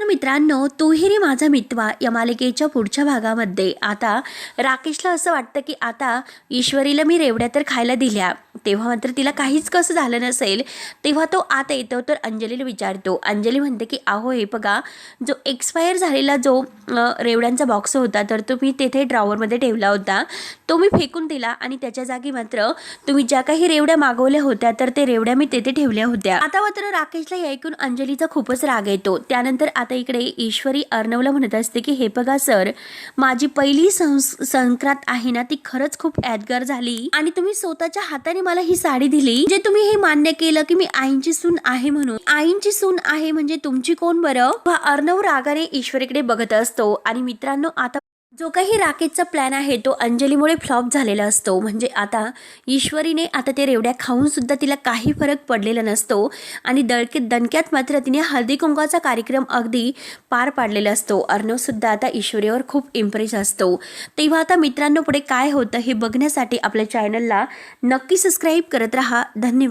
नमस्कार मित्रांनो तुहिरी माझा मितवा या मालिकेच्या पुढच्या भागामध्ये. आता राकेशला असं वाटतं की आता ईश्वरीला मी रेवड्या तर खायला दिल्या. तेव्हा मात्र तिला काहीच कसं झालं नसेल तेव्हा तो आता येतो तर अंजलीला विचारतो. अंजली म्हणते की अहो हे बघा जो एक्सपायर झालेला जो रेवड्यांचा बॉक्स होता तर तो मी तेथे ड्रॉवरमध्ये ठेवला होता. तो मी फेकून दिला आणि त्याच्या जागी मात्र तुम्ही ज्या काही रेवड्या मागवल्या होत्या तर ते रेवड्या मी तेथे ठेवल्या होत्या. आता मात्र राकेशला हे ऐकून अंजलीचा खूपच राग येतो. त्यानंतर आता इकडे ईश्वरी अर्णवला म्हणत असते की हे बघा सर माझी पहिली संस संक्रांत आहे ना ती खरंच खूप यादगार झाली आणि तुम्ही स्वतःच्या हाताने मला ही साडी दिली जे तुम्ही हे मान्य केलं की मी आईंची सून आहे म्हणून. आईंची सून आहे म्हणजे तुमची कोण बरं? अर्णव रागाने ईश्वरीकडे बघत असतो. आणि मित्रांनो आता जो काही राकेशचा प्लॅन आहे तो अंजलीमुळे फ्लॉप झालेला असतो. म्हणजे आता ईश्वरीने आता ते रेवड्या खाऊनसुद्धा तिला काही फरक पडलेला नसतो आणि दळके दणक्यात मात्र तिने हळदी कुंकाचा कार्यक्रम अगदी पार पाडलेला असतो. अर्णवसुद्धा आता ईश्वरीवर खूप इम्प्रेस असतो. तेव्हा आता मित्रांनो पुढे काय होतं हे बघण्यासाठी आपल्या चॅनलला नक्की सबस्क्राईब करत राहा. धन्यवाद.